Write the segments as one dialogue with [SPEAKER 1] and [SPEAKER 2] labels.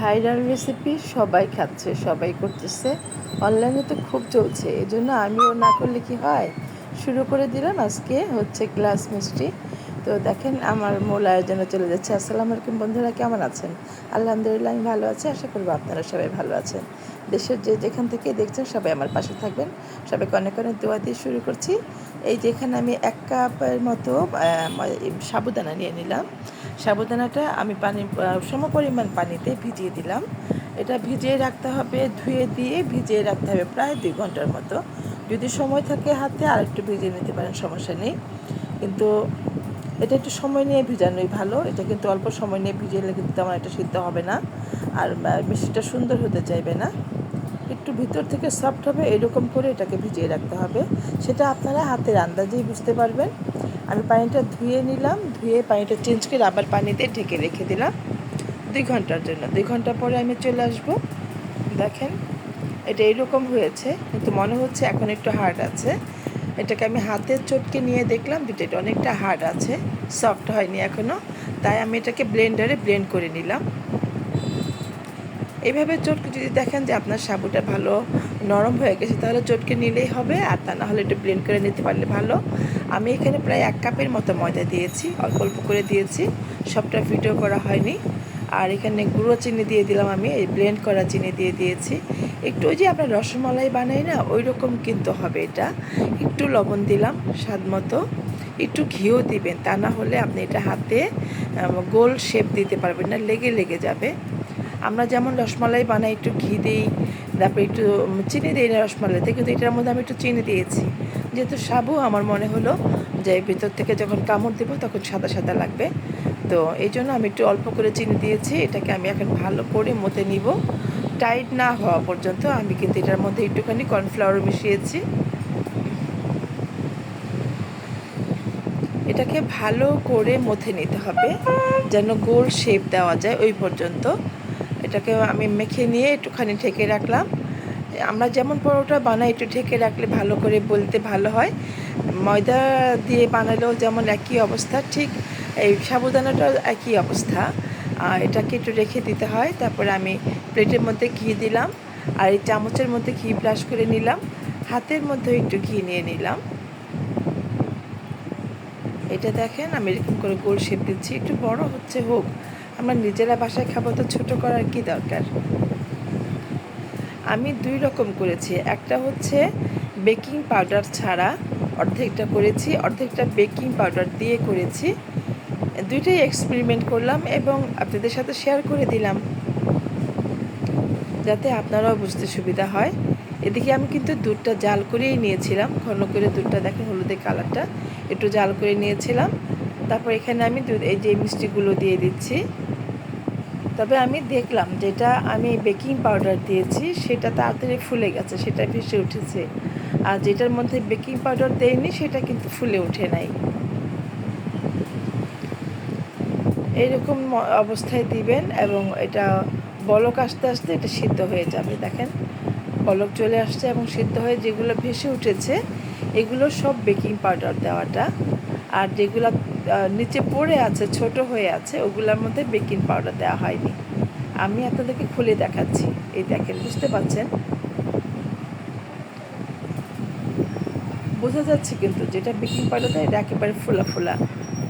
[SPEAKER 1] Viral recipe সবাই খাচ্ছে, সবাই করতেছে। অনলাইনে তো খুব চলছে এই জন্য আমিও না করলে কি হয়? শুরু করে দিলাম আজকে হচ্ছে গ্লাস মিষ্টি। তো দেখেন আমার মূল আয়োজনে চলে যাচ্ছে। আসসালামু আলাইকুম বন্ধুরা, কেমন আছেন? আলহামদুলিল্লাহ, আমি ভালো আছি। আশা করব আপনারা সবাই ভালো আছেন। দেশের যে যেখান থেকে দেখছেন, সবাই আমার পাশে থাকবেন। সবাইকে অনেক অনেক দোয়া দিয়ে শুরু করছি। এই যেখানে আমি এক কাপের মতো সাবুদানা নিয়ে নিলাম। সাবুদানাটা আমি পানি সম পরিমাণ পানিতে ভিজিয়ে দিলাম। এটা ভিজিয়ে রাখতে হবে, ধুয়ে দিয়ে ভিজিয়ে রাখতে হবে প্রায় দুই ঘণ্টার মতো। যদি সময় থাকে হাতে, আর একটু ভিজিয়ে নিতে পারেন, সমস্যা নেই। কিন্তু এটা একটু সময় নিয়ে ভিজানোই ভালো। এটা কিন্তু অল্প সময় নিয়ে ভিজিয়ে কিন্তু তেমন এটা সিদ্ধ হবে না। আর মিষ্টিটা সুন্দর হতে চাইবে না। একটু ভিতর থেকে সফট হবে, এরকম করে এটাকে ভিজিয়ে রাখতে হবে। সেটা আপনারা হাতের আন্দাজেই বুঝতে পারবেন। আমি পানিটা ধুয়ে নিলাম, ধুয়ে পানিটা চেঞ্জ করে আবার পানিতে ঢেকে রেখে দিলাম দুই ঘণ্টার জন্য। দুই ঘণ্টা পরে আমি চলে আসব। দেখেন, এটা এইরকম হয়েছে, কিন্তু মনে হচ্ছে এখন একটু হার্ড আছে। এটাকে আমি হাতের চটকে নিয়ে দেখলাম যেটা এটা অনেকটা হার্ড আছে সফট হয়নি এখনও তাই আমি এটাকে ব্লেন্ডারে ব্লেন্ড করে নিলাম। এইভাবে চটকে যদি দেখেন যে আপনার সাবুটা ভালো নরম হয়ে গেছে, তাহলে চটকে নিলেই হবে। আর তা না হলে একটু ব্লেন্ড করে নিতে পারলে ভালো। আমি এখানে প্রায় এক কাপের মতো ময়দা দিয়েছি, অল্প অল্প করে দিয়েছি। সবটা ভিডিও করা হয়নি। আর এখানে গুঁড়ো চিনি দিয়ে দিলাম আমি, এই ব্লেন্ড করা চিনি দিয়ে দিয়েছি। একটু ওই যে আমরা রসমালাই বানাই না ওই রকম কিন্তু হবে এটা। একটু লবণ দিলাম স্বাদ মতো। একটু ঘিও দিবেন, তা না হলে আপনি এটা হাতে গোল শেপ দিতে পারবেন না, লেগে লেগে যাবে। আমরা যেমন রসমালাই বানাই, একটু ঘি দিই, তারপরে একটু চিনি দিই না রসমালাইতে কিন্তু এটার মধ্যে আমি একটু চিনি দিয়েছি। যেহেতু সাবু, আমার মনে হলো যে ভিতর থেকে যখন কামড় দেবো তখন সাদা সাদা লাগবে। তো এই জন্য আমি একটু অল্প করে চিনি দিয়েছি, এটাকে আমি এখন ভালো করে মতে নিব। টাইট না হওয়া পর্যন্ত আমি কিন্তু এটার মধ্যে একটুখানি কর্নফ্লাওয়ার মিশিয়েছি। এটাকে ভালো করে মথে নিতে হবে, যেন গোল শেপ দেওয়া যায় ওই পর্যন্ত। এটাকে আমি মেখে নিয়ে একটুখানি ঢেকে রাখলাম। আমরা যেমন পরোটা বানাই, একটু ঢেকে রাখলে ভালো করে বলতে ভালো হয়। ময়দা দিয়ে বানালেও যেমন একই অবস্থা, ঠিক এই সাবুদানাটাও একই অবস্থা। এটাকে একটু রেখে দিতে হয়। তারপরে আমি প্লেটের মধ্যে ঘি দিলাম। আর এই চামচের মধ্যে ঘি ব্রাশ করে নিলাম। হাতের মধ্যে একটু ঘি নিয়ে নিলাম। এটা দেখেন, আমি এরকম করে গোল শেপ দিচ্ছি। একটু বড় হচ্ছে হোক আমরা নিজেরা বাসায় খাব তো ছোটো করার কি দরকার? আমি দুই রকম করেছি। একটা হচ্ছে বেকিং পাউডার ছাড়া অর্ধেকটা করেছি, অর্ধেকটা বেকিং পাউডার দিয়ে করেছি। দুইটাই এক্সপেরিমেন্ট করলাম এবং আপনাদের সাথে শেয়ার করে দিলাম। যাতে আপনারাও বুঝতে সুবিধা হয়। এদিকে আমি কিন্তু দুধটা জাল করেই নিয়েছিলাম। ঘন করে দুধটা দেখেন হলুদের কালারটা। একটু জাল করে নিয়েছিলাম। তারপর এখানে আমি দুধ, এই যে মিষ্টিগুলো দিয়ে দিচ্ছি। তবে আমি দেখলাম যেটা আমি বেকিং পাউডার দিয়েছি, সেটা তাড়াতাড়ি ফুলে গেছে, সেটা ভেসে উঠেছে। আর যেটার মধ্যে বেকিং পাউডার দেয়নি সেটা কিন্তু ফুলে উঠে নাই। এইরকম অবস্থায় দিবেন এবং এটা বলক আস্তে আস্তে এটা সিদ্ধ হয়ে যাবে। দেখেন, বলক চলে আসছে এবং সিদ্ধ হয়ে যেগুলো ভেসে উঠেছে, এগুলো সব বেকিং পাউডার দেওয়াটা। আর যেগুলো নিচে পড়ে আছে, ছোট হয়ে আছে, ওগুলোর মধ্যে বেকিং পাউডার দেওয়া হয়নি। আমি আপনাদেরকে খুলে দেখাচ্ছি। এই দেখেন, বুঝতে পারছেন বোঝা যাচ্ছে কিন্তু যেটা বেকিং পাউডার দেয়, এটা একেবারে ফোলা ফোলা।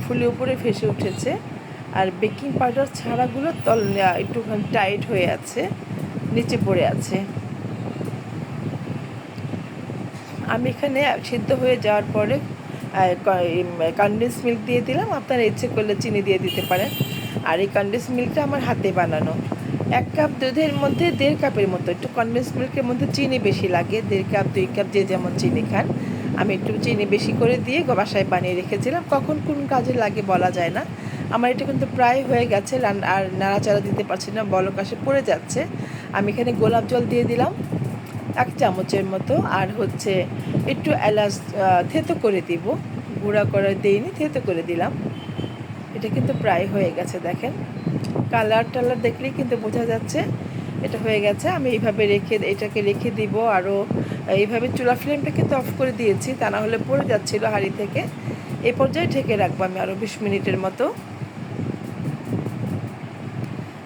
[SPEAKER 1] ফুলে উপরে ভেসে উঠেছে। আর বেকিং পাউডার ছাড়াগুলো তল একটুখানি টাইট হয়ে আছে, নিচে পড়ে আছে। আমি এখানে সিদ্ধ হয়ে যাওয়ার পরে কন্ডেন্স মিল্ক দিয়ে দিলাম। আপনারা ইচ্ছে করলে চিনি দিয়ে দিতে পারেন। আর এই কন্ডেন্স মিল্কটা আমার হাতে বানানো। এক কাপ দুধের মধ্যে দেড় কাপের মতো। একটু কন্ডেন্স মিল্কের মধ্যে চিনি বেশি লাগে। দেড় কাপ দুই কাপ যে যেমন চিনি খান। আমি একটু চিনি বেশি করে দিয়ে বাসায় বানিয়ে রেখেছিলাম। কখন কোন কাজে লাগে বলা যায় না। আমার এটা কিন্তু প্রায় হয়ে গেছে। আর নাড়াচাড়া দিতে পারছি না। বলক আসে পড়ে যাচ্ছে। আমি এখানে গোলাপ জল দিয়ে দিলাম। এক চামচের মতো। আর হচ্ছে একটু এলাচ থেতো করে দিব। গুঁড়া করে দিইনি, থেতো করে দিলাম। এটা কিন্তু প্রায় হয়ে গেছে, দেখেন। কালার টালার দেখলেই কিন্তু বোঝা যাচ্ছে, এটা হয়ে গেছে। আমি এইভাবে রেখে, এটাকে রেখে দিব। আরও এইভাবে চুলা ফ্লেমটা কিন্তু অফ করে দিয়েছি, তা না হলে পড়ে যাচ্ছিল হাঁড়ি থেকে। এ পর্যায়ে ঢেকে রাখব আমি আরও বিশ মিনিটের মতো।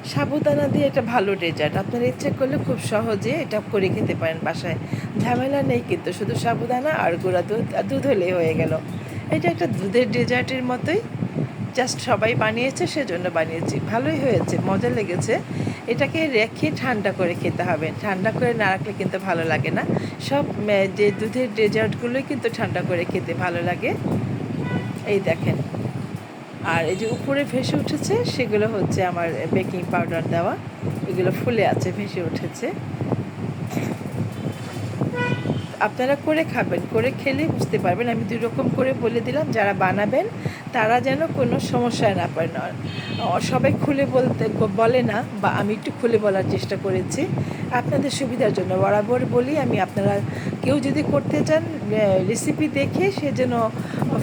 [SPEAKER 1] সাবুদানা দিয়ে এটা ভালো ডেজার্ট আপনারা ইচ্ছে করলে খুব সহজে এটা করে খেতে পারেন বাসায়। ঝামেলা নেই কিন্তু, শুধু সাবুদানা আর গুঁড়া দুধ, আর দুধ হলেই হয়ে গেল। এটা একটা দুধের ডেজার্টের মতোই। জাস্ট সবাই বানিয়েছে, সেজন্য বানিয়েছি। ভালোই হয়েছে, মজা লেগেছে। এটাকে রেখে ঠান্ডা করে খেতে হবে। ঠান্ডা করে না রাখলে কিন্তু ভালো লাগে না। সব যে দুধের ডেজার্টগুলোই কিন্তু ঠান্ডা করে খেতে ভালো লাগে। এই দেখেন। আর এই যে উপরে ভেসে উঠেছে, সেগুলো হচ্ছে আমার বেকিং পাউডার দেওয়া। এগুলো ফুলে আছে, ভেসে উঠেছে। আপনারা করে খাবেন, করে খেলে বুঝতে পারবেন। আমি দুই রকম করে বলে দিলাম, যারা বানাবেন, তারা যেন কোনো সমস্যায় না পড়েন। আর সবাই খুলে বলতে বলে না, বা আমি একটু খুলে বলার চেষ্টা করেছি। আপনাদের সুবিধার জন্য বরাবর বলি, আমি আপনারা কেউ যদি করতে চান রেসিপি দেখে সে যেন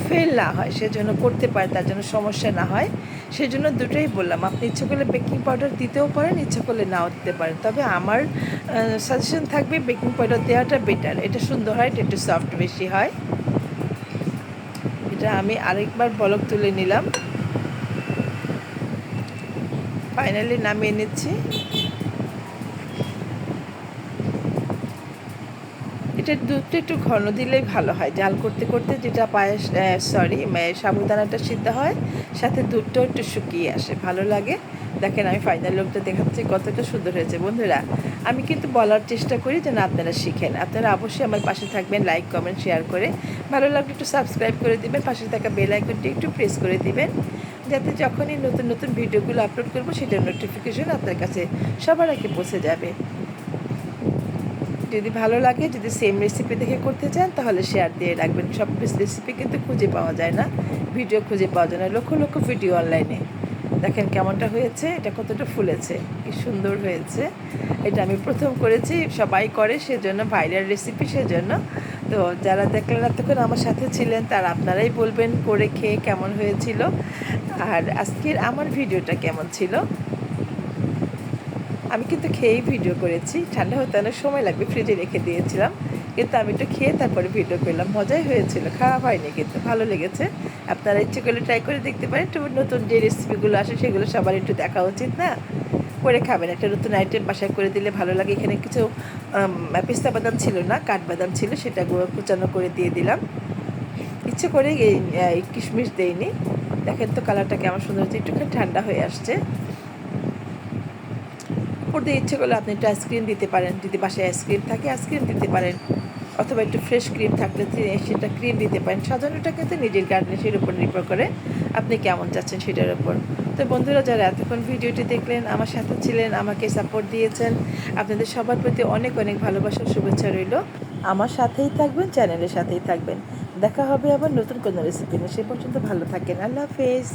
[SPEAKER 1] ফেল না হয়, সে যেন করতে পারে, তার জন্য সমস্যা না হয়, সেজন্য দুটোই বললাম। আপনি ইচ্ছে করলে বেকিং পাউডার দিতেও পারেন, ইচ্ছে করলে নাও দিতে পারেন। তবে আমার সাজেশন থাকবে বেকিং পাউডার দেওয়াটা বেটার এটা সুন্দর হয়, এটা একটু সফট বেশি হয়। এটা আমি আরেকবার বলক তুলে নিলাম। ফাইনালি নামিয়ে নিচ্ছি। এটা দুধটা একটু ঘন দিলেই ভালো হয়। জাল করতে করতে যেটা পায়েস সরি সাবুদানাটা সিদ্ধ হয়, সাথে দুধটাও একটু শুকিয়ে আসে, ভালো লাগে। দেখেন আমি ফাইনাল লোকটা দেখাচ্ছি, কতটা সুন্দর হয়েছে। বন্ধুরা, আমি কিন্তু বলার চেষ্টা করি যেন আপনারা শিখেন। আপনারা অবশ্যই আমার পাশে থাকবেন লাইক কমেন্ট শেয়ার করে। ভালো লাগলে একটু সাবস্ক্রাইব করে দিবেন, পাশে থাকা বেল আইকনটি একটু প্রেস করে দিবেন। যাতে যখনই নতুন নতুন ভিডিওগুলো আপলোড করব সেটার নোটিফিকেশন আপনার কাছে সবার আগে পৌঁছে যাবে। যদি ভালো লাগে, যদি সেম রেসিপি দেখে করতে চান, তাহলে শেয়ার দিয়ে রাখবেন। সব রেসিপি কিন্তু খুঁজে পাওয়া যায় না। ভিডিও খুঁজে পাওয়া যায় না। লক্ষ লক্ষ ভিডিও অনলাইনে দেখেন কেমনটা হয়েছে, এটা কতটা ফুলেছে, কি সুন্দর হয়েছে। এটা আমি প্রথম করেছি, সবাই করে সেজন্য ভাইরাল রেসিপি সেজন্য। তো যারা দেখলেন এতক্ষণ আমার সাথে ছিলেন, তারা আপনারাই বলবেন করে খেয়ে কেমন হয়েছিল। আর আজকের আমার ভিডিওটা কেমন ছিল? আমি কিন্তু খেয়েই ভিডিও করেছি। ঠান্ডা হতে অনেক সময় লাগবে, ফ্রিজে রেখে দিয়েছিলাম। কিন্তু আমি একটু খেয়ে তারপরে ভিডিও করলাম। মজাই হয়েছিল, খারাপ হয়নি কিন্তু, ভালো লেগেছে। আপনারা ইচ্ছে করলে ট্রাই করে দেখতে পারেন। একটু নতুন যে রেসিপিগুলো আসে, সেগুলো সবার একটু দেখা উচিত, না? করে খাবেন। একটা নতুন আইটেম বাসায় করে দিলে ভালো লাগে। এখানে কিছু পিস্তা বাদাম ছিল না কাঠবাদাম ছিল, সেটা কুচানো করে দিয়ে দিলাম। ইচ্ছে করে এই কিশমিশ দেইনি। দেখেন তো কালারটা কেমন সুন্দর হচ্ছে একটুখানি ঠান্ডা হয়ে আসছে। উপর ইচ্ছে করলে আপনি একটু আইসক্রিম দিতে পারেন। যদি বাসায় আইসক্রিম থাকে আইসক্রিম দিতে পারেন। অথবা একটু ফ্রেশ ক্রিম থাকলে সেটা ক্রিম দিতে পারেন। সাজানোটা কিন্তু নিজের গার্ডেনের উপর নির্ভর করে আপনি কেমন চাচ্ছেন সেটার উপর। তো বন্ধুরা, যারা এতক্ষণ ভিডিওটি দেখলেন, আমার সাথে ছিলেন, আমাকে সাপোর্ট দিয়েছেন, আপনাদের সবার প্রতি অনেক অনেক ভালোবাসার শুভেচ্ছা রইল। আমার সাথেই থাকবেন চ্যানেলের সাথেই থাকবেন। দেখা হবে আবার নতুন কোনো রেসিপি নিয়ে। সে পর্যন্ত ভালো থাকেন। আল্লাহ হাফেজ।